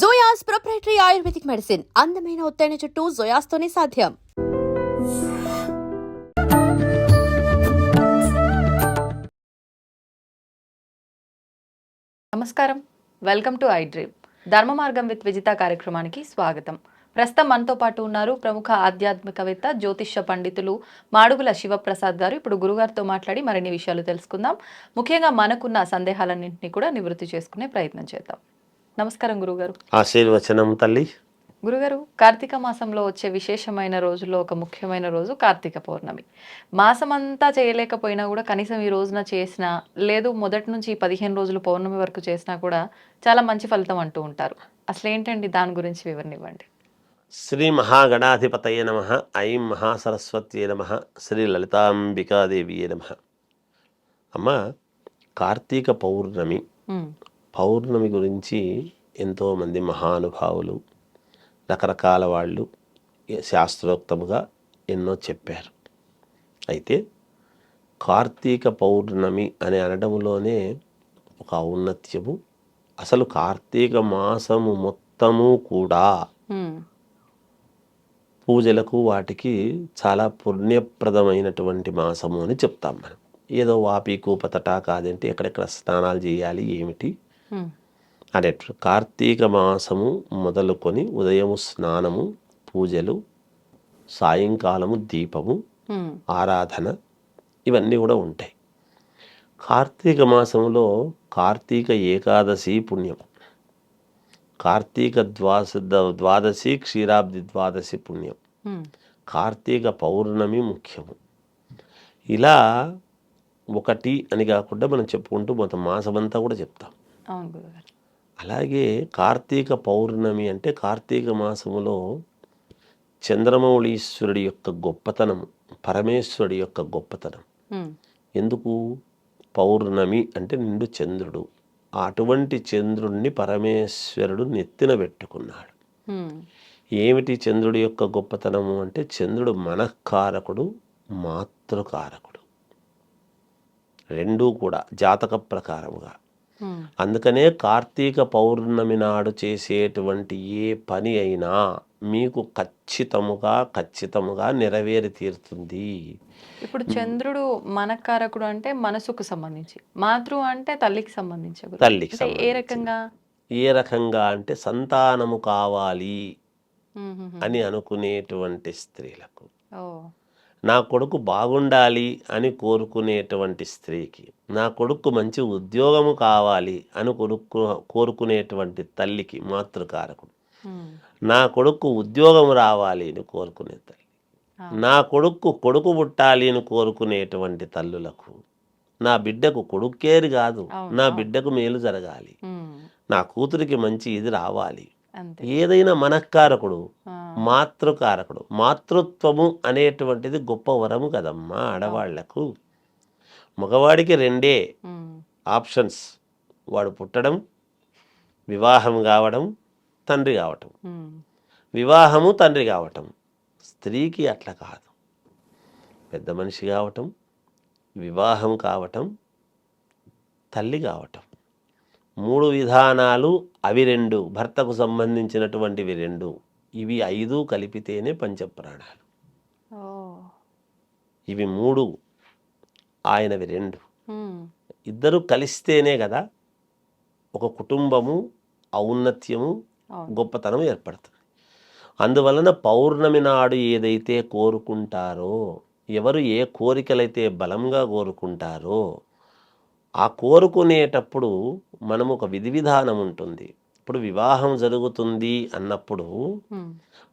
జోయాస్ proprietary ayurvedic medicine అందమైన ఒత్తైన చుట్టూ జోయాస్తోనే సాధ్యం. నమస్కారం. వెల్కమ్ టు ఐ డ్రీమ్ ధర్మ మార్గం విత్ విజిత కార్యక్రమానికి స్వాగతం. ప్రస్తుతం మనతో పాటు ఉన్నారు ప్రముఖ ఆధ్యాత్మికవేత్త జ్యోతిష్య పండితులు మాడుగుల శివప్రసాద్ గారు. ఇప్పుడు గురుగారితో మాట్లాడి మరిన్ని విషయాలు తెలుసుకుందాం. ముఖ్యంగా మనకున్న సందేహాలన్నింటినీ కూడా నివృత్తి చేసుకునే ప్రయత్నం చేద్దాం. నమస్కారం గురుగారు. ఆశీర్వచనం తల్లి. గురుగారు కార్తీక మాసంలో వచ్చే విశేషమైన రోజుల్లో ఒక ముఖ్యమైన రోజు కార్తీక పౌర్ణమి. మాసం అంతా చేయలేకపోయినా కూడా కనీసం ఈ రోజున చేసినా లేదు మొదటి నుంచి పదిహేను రోజులు పౌర్ణమి వరకు చేసినా కూడా చాలా మంచి ఫలితం అంటూ ఉంటారు. అసలు ఏంటండి దాని గురించి వివరణ ఇవ్వండి శ్రీ మహాగణాధిపతయ నమ. ఐం మహాసరస్వత్యే నమ. శ్రీ లలితాంబికాదేవియే నమ. అమ్మ కార్తీక పౌర్ణమి పౌర్ణమి గురించి ఎంతోమంది మహానుభావులు రకరకాల వాళ్ళు శాస్త్రోక్తముగా ఎన్నో చెప్పారు. అయితే కార్తీక పౌర్ణమి అని అనడంలోనే ఒక ఔన్నత్యము. అసలు కార్తీక మాసము మొత్తము కూడా పూజలకు వాటికి చాలా పుణ్యప్రదమైనటువంటి మాసము అని చెప్తాం మనం. ఏదో వాపి కూపతట కాదంటే ఎక్కడెక్కడ స్నానాలు చేయాలి ఏమిటి? అదే కార్తీక మాసము మొదలుకొని ఉదయము స్నానము పూజలు సాయంకాలము దీపము ఆరాధన ఇవన్నీ కూడా ఉంటాయి. కార్తీక మాసంలో కార్తీక ఏకాదశి పుణ్యం కార్తీక ద్వాస ద్వాదశి క్షీరాబ్ది ద్వాదశి పుణ్యం కార్తీక పౌర్ణమి ముఖ్యము. ఇలా ఒకటి అని కాకుండా మనం చెప్పుకుంటూ మొత్తం మాసమంతా కూడా చెప్తాం. అవును గురుగారు. అలాగే కార్తీక పౌర్ణమి అంటే కార్తీక మాసములో చంద్రమౌళీశ్వరుడి యొక్క గొప్పతనం పరమేశ్వరుడి యొక్క గొప్పతనం. ఎందుకు? పౌర్ణమి అంటే నిండు చంద్రుడు. అటువంటి చంద్రుణ్ణి పరమేశ్వరుడు నెత్తిన పెట్టుకున్నాడు. ఏమిటి చంద్రుడి యొక్క గొప్పతనము అంటే చంద్రుడు మనఃకారకుడు మాతృకారకుడు. రెండూ కూడా జాతక ప్రకారముగా. అందుకనే కార్తీక పౌర్ణమి నాడు చేసేటువంటి ఏ పని అయినా మీకు ఖచ్చితముగా ఖచ్చితముగా నెరవేరి తీరుతుంది ఇప్పుడు చంద్రుడు మనకారకుడు అంటే మనసుకు సంబంధించి మాతృ అంటే తల్లికి సంబంధించి. తల్లికి ఏ. రకంగా ఏ రకంగా అంటే సంతానము కావాలి. అని అనుకునేటువంటి స్త్రీలకు ఓ నా కొడుకు బాగుండాలి అని కోరుకునేటువంటి స్త్రీకి నా కొడుకు మంచి ఉద్యోగము కావాలి అని కొడుకు కోరుకునేటువంటి తల్లికి మాతృకారకుడు. నా కొడుకు ఉద్యోగం రావాలి అని కోరుకునే తల్లి. నా కొడుకు కొడుకు పుట్టాలి అని కోరుకునేటువంటి తల్లులకు నా బిడ్డకు కొడుకేరి కాదు. నా. బిడ్డకు మేలు జరగాలి. నా కూతురికి మంచి ఇది రావాలి. ఏదైనా మనఃకారకుడు మాతృకారకుడు. మాతృత్వము అనేటువంటిది గొప్ప వరము కదమ్మా ఆడవాళ్ళకు. మగవాడికి రెండే ఆప్షన్స్. వాడు పుట్టడం వివాహం కావడం తండ్రి కావటం. వివాహము తండ్రి కావటం. స్త్రీకి అట్లా కాదు. పెద్ద మనిషి కావటం వివాహం కావటం తల్లి కావటం. మూడు విధానాలు అవి రెండు. భర్తకు సంబంధించినటువంటివి రెండు. ఇవి ఐదు కలిపితేనే పంచప్రాణాలు. ఇవి మూడు ఆయనవి రెండు. ఇద్దరు కలిస్తేనే కదా ఒక కుటుంబము ఔన్నత్యము గొప్పతనం ఏర్పడుతుంది. అందువలన పౌర్ణమి నాడు ఏదైతే కోరుకుంటారో ఎవరు ఏ కోరికలైతే బలంగా కోరుకుంటారో ఆ కోరుకునేటప్పుడు మనం ఒక విధి విధానం ఉంటుంది. ఇప్పుడు వివాహం జరుగుతుంది అన్నప్పుడు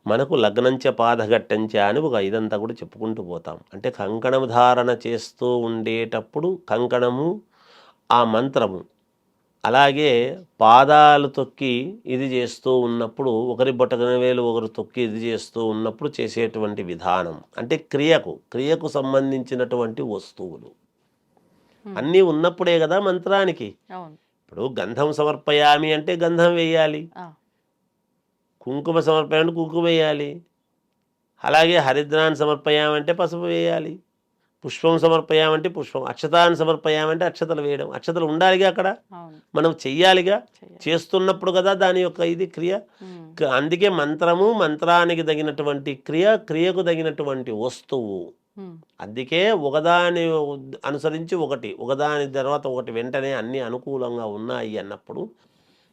మనకు లగ్నంచ పాదఘట్టంచ అని ఒక ఇదంతా కూడా చెప్పుకుంటూ పోతాం. అంటే కంకణం ధారణ చేస్తూ ఉండేటప్పుడు కంకణము ఆ మంత్రము అలాగే పాదాలు తొక్కి ఇది చేస్తూ ఉన్నప్పుడు ఒకరి బొటకన వేలు ఒకరు తొక్కి ఇది చేస్తూ ఉన్నప్పుడు చేసేటువంటి విధానం. అంటే క్రియకు క్రియకు సంబంధించినటువంటి వస్తువులు. అన్నీ ఉన్నప్పుడే కదా మంత్రానికి. ఇప్పుడు గంధం సమర్పయామి అంటే గంధం వేయాలి. కుంకుమ సమర్పయామంటే కుంకుమ వేయాలి. అలాగే హరిద్రాన్ని సమర్పయామంటే పసుపు వేయాలి. పుష్పం సమర్పయామంటే పుష్పం. అక్షతాన్ని సమర్పయామంటే అక్షతలు వేయడం. అక్షతలు ఉండాలిగా అక్కడ? మనం చెయ్యాలిగా? చెయ్యాలి. చేస్తున్నప్పుడు కదా దాని యొక్క ఇది క్రియ? అందుకే మంత్రము మంత్రానికి తగినటువంటి క్రియ క్రియకు తగినటువంటి వస్తువు. అందుకే ఒకదాని అనుసరించి ఒకటి ఒకదాని తర్వాత ఒకటి వెంటనే అన్ని అనుకూలంగా ఉన్నాయి అన్నప్పుడు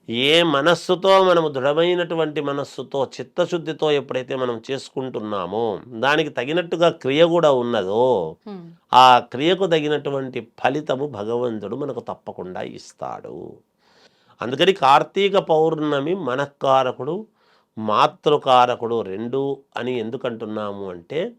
ఏ మనస్సుతో మనము దృఢమైనటువంటి మనస్సుతో చిత్తశుద్ధితో ఎప్పుడైతే మనం చేసుకుంటున్నామో దానికి తగినట్టుగా క్రియ కూడా ఉన్నదో ఆ క్రియకు తగినటువంటి ఫలితము భగవంతుడు మనకు తప్పకుండా ఇస్తాడు. అందుకని కార్తీక పౌర్ణమి మనఃకారకుడు మాతృకారకుడు రెండు అని ఎందుకంటున్నాము అంటే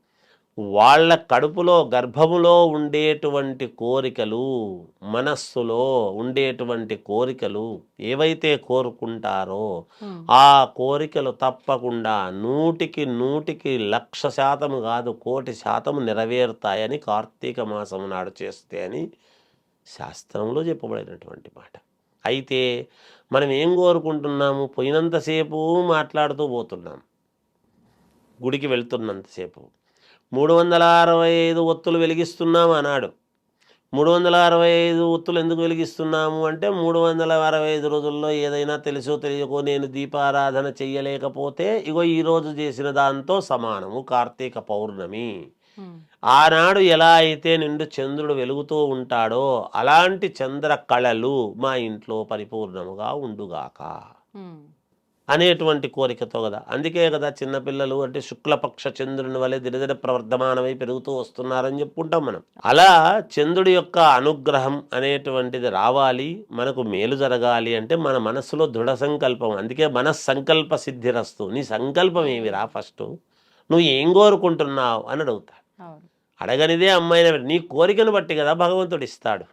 వాళ్ళ కడుపులో గర్భములో ఉండేటువంటి కోరికలు మనస్సులో ఉండేటువంటి కోరికలు ఏవైతే కోరుకుంటారో ఆ కోరికలు తప్పకుండా నూటికి నూటికి లక్ష శాతము కాదు కోటి శాతము నెరవేరుతాయని కార్తీక మాసం నాడు చేస్తే అని శాస్త్రంలో చెప్పబడినటువంటి మాట. అయితే మనం ఏం కోరుకుంటున్నాము? పోయినంతసేపు మాట్లాడుతూ పోతున్నాం. గుడికి వెళ్తున్నంతసేపు మూడు వందల అరవై ఐదు ఒత్తులు వెలిగిస్తున్నాం అన్నాడు మూడు వందల అరవై ఐదు ఒత్తులు ఎందుకు వెలిగిస్తున్నాము అంటే మూడు వందల అరవై ఐదు రోజుల్లో ఏదైనా తెలుసో తెలియకో నేను దీపారాధన చెయ్యలేకపోతే ఇగో ఈరోజు చేసిన దాంతో సమానము కార్తీక పౌర్ణమి. ఆనాడు ఎలా అయితే నిండు చంద్రుడు వెలుగుతూ ఉంటాడో అలాంటి చంద్ర కళలు మా ఇంట్లో పరిపూర్ణముగా ఉండుగాక. అనేటువంటి కోరికతో కదా. అందుకే కదా చిన్నపిల్లలు అంటే శుక్లపక్ష చంద్రుని వలె దినదిన ప్రవర్ధమానమై పెరుగుతూ వస్తున్నారని చెప్పుకుంటాం మనం. అలా చంద్రుడి యొక్క అనుగ్రహం అనేటువంటిది రావాలి మనకు మేలు జరగాలి అంటే మన మనస్సులో దృఢ సంకల్పం. అందుకే మనస్సంకల్ప సిద్ధిరస్తు. నీ సంకల్పం ఏమిరా ఫస్ట్? నువ్వు ఏం కోరుకుంటున్నావు అని అడుగుతాడు అవును. అడగనిదే అమ్మాయిన నీ కోరికను బట్టి కదా భగవంతుడు ఇస్తాడు.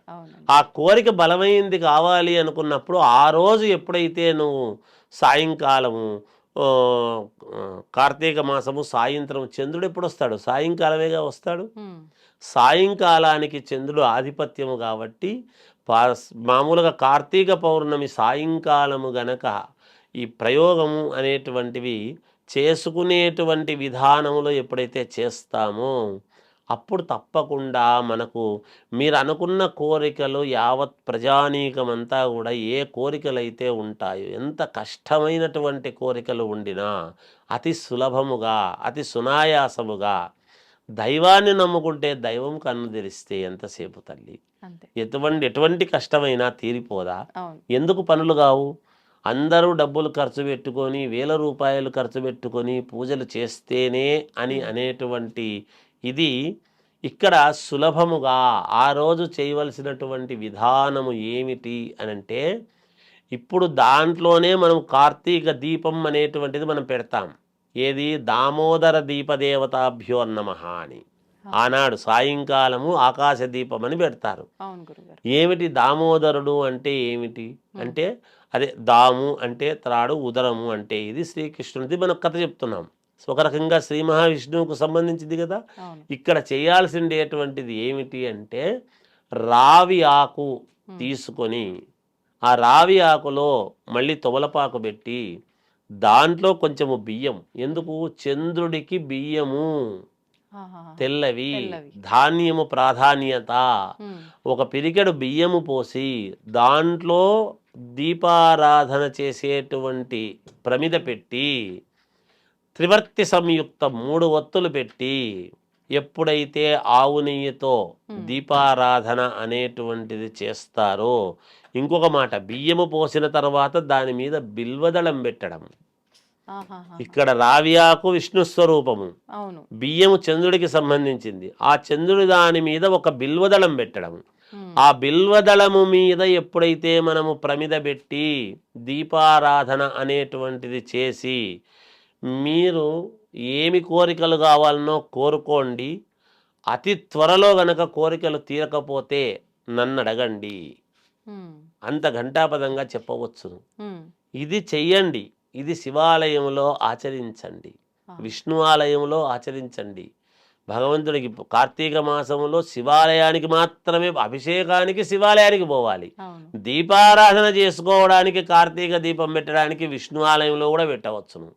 ఆ కోరిక బలమైంది కావాలి అనుకున్నప్పుడు ఆ రోజు ఎప్పుడైతే నువ్వు సాయంకాలము కార్తీక మాసము సాయంత్రం చంద్రుడు ఎప్పుడు వస్తాడు సాయంకాలమేగా వస్తాడు? సాయంకాలానికి చంద్రుడు ఆధిపత్యము కాబట్టి మామూలుగా కార్తీక పౌర్ణమి సాయంకాలము గనక ఈ ప్రయోగము అనేటువంటివి చేసుకునేటువంటి విధానములో ఎప్పుడైతే చేస్తామో అప్పుడు తప్పకుండా మనకు మీరు అనుకున్న కోరికలు యావత్ ప్రజానీకమంతా కూడా ఏ కోరికలైతే ఉంటాయో ఎంత కష్టమైనటువంటి కోరికలు ఉండినా అతి సులభముగా అతి సునాయాసముగా దైవాన్ని నమ్ముకుంటే దైవం కన్ను తెరిస్తే ఎంతసేపు తల్లి? ఎటువంటి ఎటువంటి కష్టమైనా తీరిపోదా? ఎందుకు పనులు కావు? అందరూ డబ్బులు ఖర్చు పెట్టుకొని వేల రూపాయలు ఖర్చు పెట్టుకొని పూజలు చేస్తేనే అని అనేటువంటి ఇది ఇక్కడ సులభముగా ఆ రోజు చేయవలసినటువంటి విధానము ఏమిటి అని అంటే ఇప్పుడు దాంట్లోనే మనం కార్తీక దీపం అనేటువంటిది మనం పెడతాం. ఏది? దామోదర దీపదేవతాభ్యో నమ అని. ఆనాడు సాయంకాలము ఆకాశ దీపం అని పెడతారు ఏమిటి దామోదరుడు అంటే ఏమిటి? అంటే అదే దాము అంటే త్రాడు ఉదరము అంటే ఇది శ్రీకృష్ణుడిది మనం కథ చెప్తున్నాం. ఒక రకంగా శ్రీ మహావిష్ణువుకు సంబంధించింది కదా. ఇక్కడ చేయాల్సిండేటువంటిది ఏమిటి అంటే రావి ఆకు తీసుకొని ఆ రావి ఆకులో మళ్ళీ తొమలపాకు పెట్టి దాంట్లో కొంచెము బియ్యం. ఎందుకు? చంద్రుడికి బియ్యము. తెల్లవి. ధాన్యము ప్రాధాన్యత. ఒక పిరికెడు బియ్యము పోసి దాంట్లో దీపారాధన చేసేటువంటి ప్రమిద పెట్టి త్రివర్తి సంయుక్త మూడు ఒత్తులు పెట్టి ఎప్పుడైతే ఆవు నెయ్యితో దీపారాధన అనేటువంటిది చేస్తారో ఇంకొక మాట బియ్యము పోసిన తర్వాత దాని మీద బిల్వదళం పెట్టడం. ఇక్కడ రావ్యాకు విష్ణు స్వరూపము. బియ్యము చంద్రుడికి సంబంధించింది. ఆ చంద్రుడి దాని మీద ఒక బిల్వదళం పెట్టడం. ఆ బిల్వదళము మీద ఎప్పుడైతే మనము ప్రమిద పెట్టి దీపారాధన అనేటువంటిది చేసి మీరు ఏమి కోరికలు కావాలనో కోరుకోండి. అతి త్వరలో గనక కోరికలు తీరకపోతే నన్ను అడగండి. అంత ఘంటాపదంగా చెప్పవచ్చును ఇది చెయ్యండి. ఇది శివాలయంలో ఆచరించండి. విష్ణు ఆలయంలో ఆచరించండి. భగవంతుడికి కార్తీక మాసంలో శివాలయానికి మాత్రమే అభిషేకానికి శివాలయానికి పోవాలి. దీపారాధన చేసుకోవడానికి కార్తీక దీపం పెట్టడానికి విష్ణు ఆలయంలో కూడా పెట్టవచ్చును.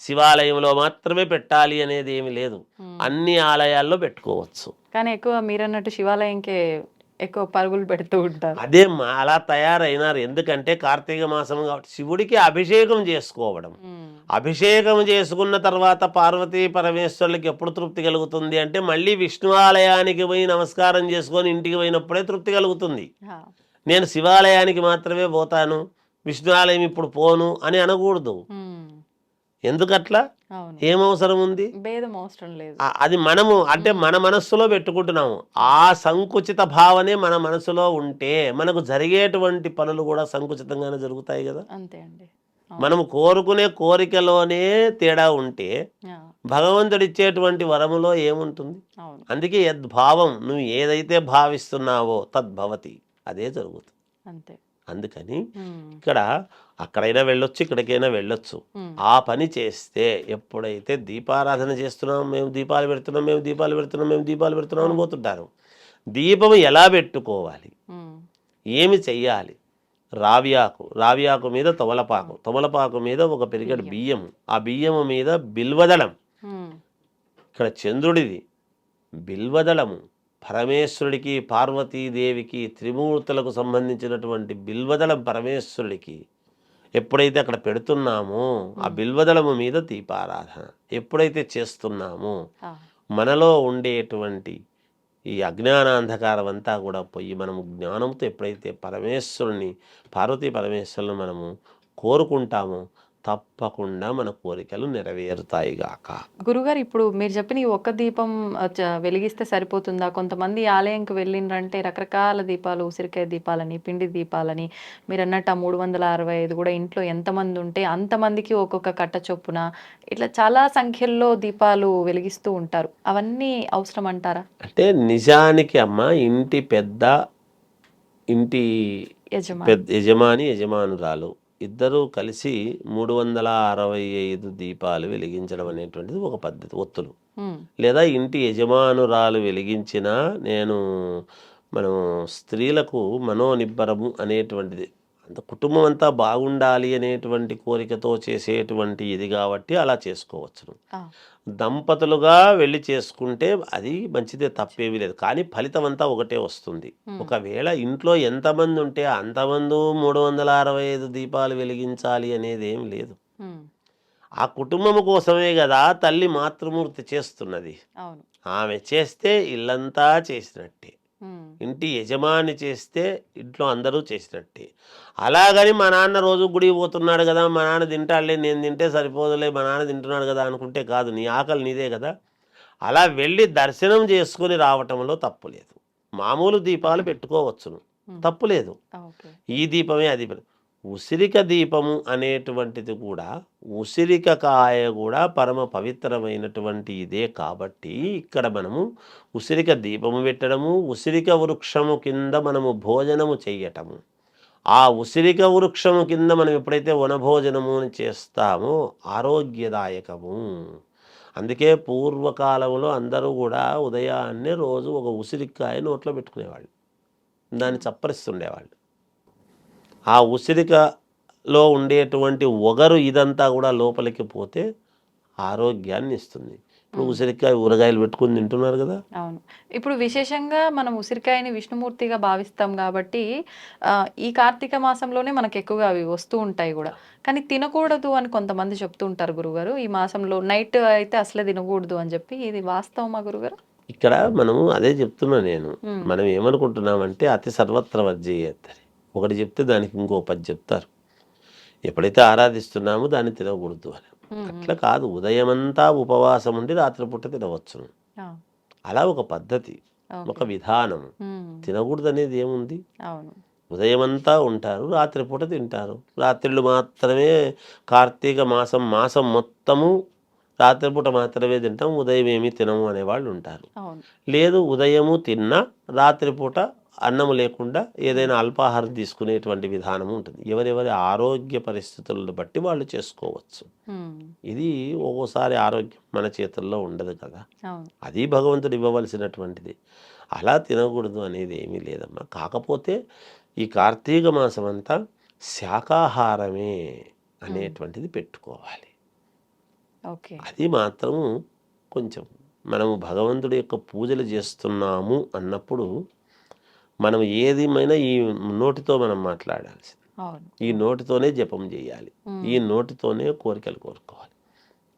శివాలయంలో మాత్రమే పెట్టాలి అనేది ఏమి లేదు. అన్ని ఆలయాల్లో పెట్టుకోవచ్చు. కానీ ఎక్కువ మీరన్నట్టు శివాలయంకే ఎక్కువ పరుగులు పెడుతూ ఉంటారు. అదే అలా తయారైనారు. ఎందుకంటే కార్తీక మాసం కాబట్టి శివుడికి అభిషేకం చేసుకోవడం. అభిషేకం చేసుకున్న తర్వాత పార్వతీ పరమేశ్వరులకి ఎప్పుడు తృప్తి కలుగుతుంది అంటే మళ్ళీ విష్ణు ఆలయానికి పోయి నమస్కారం చేసుకొని ఇంటికి పోయినప్పుడే తృప్తి కలుగుతుంది. నేను శివాలయానికి మాత్రమే పోతాను. విష్ణు ఆలయం ఇప్పుడు పోను అని అనకూడదు. ఎందుకట్లా? ఏం అవసరం ఉంది భేదం అవసరం లేదు. ఆ- అది మనము అంటే మన మనస్సులో పెట్టుకుంటున్నాము. ఆ సంకుచిత భావనే మన మనసులో ఉంటే మనకు జరిగేటువంటి పనులు కూడా సంకుచితంగానే జరుగుతాయి కదా. అంతే అండి. మనము కోరుకునే కోరికలోనే తేడా ఉంటే భగవంతుడు ఇచ్చేటువంటి వరములో ఏముంటుంది? అందుకే యద్భావం నువ్వు ఏదైతే భావిస్తున్నావో తద్భవతి. అదే జరుగుతుంది. అంతే. అందుకని ఇక్కడ అక్కడైనా వెళ్ళొచ్చు ఇక్కడికైనా వెళ్ళొచ్చు. ఆ పని చేస్తే ఎప్పుడైతే దీపారాధన చేస్తున్నాం మేము దీపాలు పెడుతున్నాం మేము దీపాలు పెడుతున్నాం మేము దీపాలు పెడుతున్నాం అని పోతుంటారు. దీపం ఎలా పెట్టుకోవాలి? ఏమి చెయ్యాలి? రావియాకు రావియాకు మీద తమలపాకు తమలపాకు మీద ఒక పెరిగడు బియ్యం. ఆ బియ్యము మీద బిల్వదళం. ఇక్కడ చంద్రుడిది బిల్వదళము. పరమేశ్వరుడికి పార్వతీదేవికి త్రిమూర్తులకు సంబంధించినటువంటి బిల్వదళం పరమేశ్వరుడికి ఎప్పుడైతే అక్కడ పెడుతున్నామో ఆ బిల్వదళము మీద దీపారాధన ఎప్పుడైతే చేస్తున్నామో మనలో ఉండేటువంటి ఈ అజ్ఞానాంధకారం అంతా కూడా పోయి మనము జ్ఞానంతో ఎప్పుడైతే పరమేశ్వరుని పార్వతీ పరమేశ్వరుని మనము కోరుకుంటామో తప్పకుండా మన కోరికలు నెరవేరుతాయి గాక. గురుగారు ఇప్పుడు మీరు చెప్పిన ఈ ఒక్క దీపం వెలిగిస్తే సరిపోతుందా? కొంతమంది ఆలయంకి వెళ్ళిండ్రంటే రకరకాల దీపాలు ఉసిరికాయ దీపాలని పిండి దీపాలని మీరు అన్నట్టు ఆ మూడు వందల అరవై ఐదు కూడా ఇంట్లో ఎంతమంది ఉంటే అంతమందికి ఒక్కొక్క కట్ట చొప్పున ఇట్లా చాలా సంఖ్యల్లో దీపాలు వెలిగిస్తూ ఉంటారు. అవన్నీ అవసరం అంటారా? అంటే నిజానికి అమ్మ ఇంటి పెద్ద ఇంటి యజమాని యజమానురాలు. ఇద్దరూ కలిసి మూడు వందల అరవై ఐదు దీపాలు వెలిగించడం అనేటువంటిది ఒక పద్ధతి ఒత్తులు. లేదా ఇంటి యజమానురాలు వెలిగించిన నేను మనం స్త్రీలకు మనోనిబ్బరము అనేటువంటిది కుటుంబం అంతా బాగుండాలి అనేటువంటి కోరికతో చేసేటువంటి ఇది కాబట్టి అలా చేసుకోవచ్చును. దంపతులుగా వెళ్ళి చేసుకుంటే అది మంచిదే తప్పేమీ లేదు. కానీ ఫలితం అంతా ఒకటే వస్తుంది. ఒకవేళ ఇంట్లో ఎంతమంది ఉంటే అంతమంది మూడు వందల అరవై ఐదు దీపాలు వెలిగించాలి అనేది ఏం లేదు ఆ కుటుంబము కోసమే కదా తల్లి మాతృమూర్తి చేస్తున్నది. ఆమె చేస్తే ఇల్లంతా చేసినట్టే. ఇంటి యజమాని చేస్తే ఇంట్లో అందరూ చేసినట్టే. అలాగని మా నాన్న రోజు గుడికి పోతున్నాడు కదా మా నాన్న తింటాడులే నేను తింటే సరిపోదులే మా నాన్న తింటున్నాడు కదా అనుకుంటే కాదు నీ ఆకలి నీదే కదా. అలా వెళ్ళి దర్శనం చేసుకొని రావటంలో తప్పు లేదు. మామూలు దీపాలు పెట్టుకోవచ్చును. తప్పు లేదు. ఈ దీపమే అది ఉసిరిక దీపము అనేటువంటిది కూడా ఉసిరిక కాయ కూడా పరమ పవిత్రమైనటువంటి ఇదే కాబట్టి ఇక్కడ మనము ఉసిరిక దీపము పెట్టడము ఉసిరిక వృక్షము కింద మనము భోజనము చేయటము ఆ ఉసిరిక వృక్షము కింద మనం ఎప్పుడైతే వనభోజనము అని చేస్తామో ఆరోగ్యదాయకము. అందుకే పూర్వకాలంలో అందరూ కూడా ఉదయాన్నే రోజు ఒక ఉసిరికాయ నోట్లో పెట్టుకునేవాళ్ళు. దాన్ని చప్పరిస్తుండేవాళ్ళు. ఆ ఉసిరికలో ఉండేటువంటి ఒగరు ఇదంతా కూడా లోపలికి పోతే ఆరోగ్యాన్ని ఇస్తుంది. ఇప్పుడు ఉసిరికాయ ఊరగాయలు పెట్టుకుని తింటున్నారు కదా. అవును. ఇప్పుడు విశేషంగా మనం ఉసిరికాయని విష్ణుమూర్తిగా భావిస్తాం కాబట్టి ఈ కార్తీక మాసంలోనే మనకు ఎక్కువగా అవి వస్తూ ఉంటాయి కూడా. కానీ తినకూడదు అని కొంతమంది చెప్తూ ఉంటారు గురుగారు. ఈ మాసంలో నైట్ అయితే అసలే తినకూడదు అని చెప్పి ఇది వాస్తవమా గురుగారు? ఇక్కడ మనము అదే చెప్తున్నా నేను. మనం ఏమనుకుంటున్నామంటే అతి సర్వత్ర వర్జేయత్తని ఒకటి చెప్తే దానికి ఇంకో పది చెప్తారు. ఎప్పుడైతే ఆరాధిస్తున్నామో దాన్ని తినకూడదు అని. అట్లా కాదు. ఉదయమంతా ఉపవాసం ఉండి రాత్రిపూట తినవచ్చును. అలా ఒక పద్ధతి. ఒక విధానం. తినకూడదు అనేది ఏముంది? ఉదయమంతా ఉంటారు రాత్రిపూట తింటారు. రాత్రిళ్ళు మాత్రమే కార్తీక మాసం మాసం మొత్తము రాత్రిపూట మాత్రమే తింటాం ఉదయం ఏమీ తినము అనేవాళ్ళు ఉంటారు. లేదు ఉదయము తిన్నా రాత్రిపూట అన్నము లేకుండా ఏదైనా అల్పాహారం తీసుకునేటువంటి విధానము ఉంటుంది. ఎవరెవరి ఆరోగ్య పరిస్థితులను బట్టి వాళ్ళు చేసుకోవచ్చు. ఇది ఒక్కోసారి ఆరోగ్యం మన చేతుల్లో ఉండదు కదా. అది భగవంతుడు ఇవ్వవలసినటువంటిది. అలా తినకూడదు అనేది ఏమీ లేదమ్మా. కాకపోతే ఈ కార్తీక మాసం అంతా శాకాహారమే అనేటువంటిది పెట్టుకోవాలి. ఓకే. అది మాత్రము కొంచెం మనము భగవంతుడి యొక్క పూజలు చేస్తున్నాము అన్నప్పుడు మనం ఏదేమైనా ఈ నోటితో మనం మాట్లాడాల్సింది. ఈ నోటితోనే జపం చేయాలి. ఈ నోటితోనే కోరికలు కోరుకోవాలి.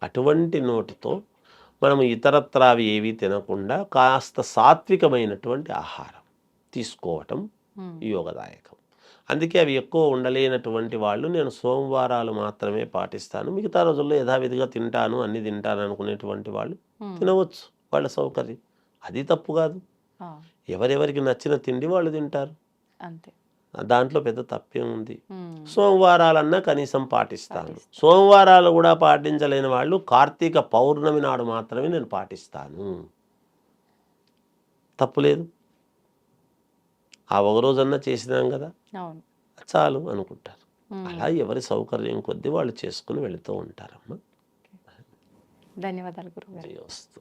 అటువంటి నోటితో మనం ఇతరత్రా అవి ఏవి తినకుండా కాస్త సాత్వికమైనటువంటి ఆహారం తీసుకోవటం. యోగదాయకం. అందుకే అవి ఎక్కువ ఉండలేనటువంటి వాళ్ళు నేను సోమవారాలు మాత్రమే పాటిస్తాను. మిగతా రోజుల్లో యథావిధిగా తింటాను అన్ని తింటాను అనుకునేటువంటి వాళ్ళు. తినవచ్చు వాళ్ళ సౌకర్యం. అది తప్పు కాదు. ఎవరెవరికి నచ్చిన తిండి వాళ్ళు తింటారు. అంతే. దాంట్లో పెద్ద తప్పేం ఉంది. సోమవారాలన్నా కనీసం పాటిస్తాను సోమవారాలు కూడా పాటించలేని వాళ్ళు కార్తీక పౌర్ణమి నాడు మాత్రమే నేను పాటిస్తాను. తప్పులేదు ఆ ఒక రోజన్నా చేసినాం కదా. చాలు అనుకుంటారు. అలా ఎవరి సౌకర్యం కొద్దీ వాళ్ళు చేసుకుని వెళుతూ ఉంటారమ్మా. ధన్యవాదాలు గురుగారు జయోస్తు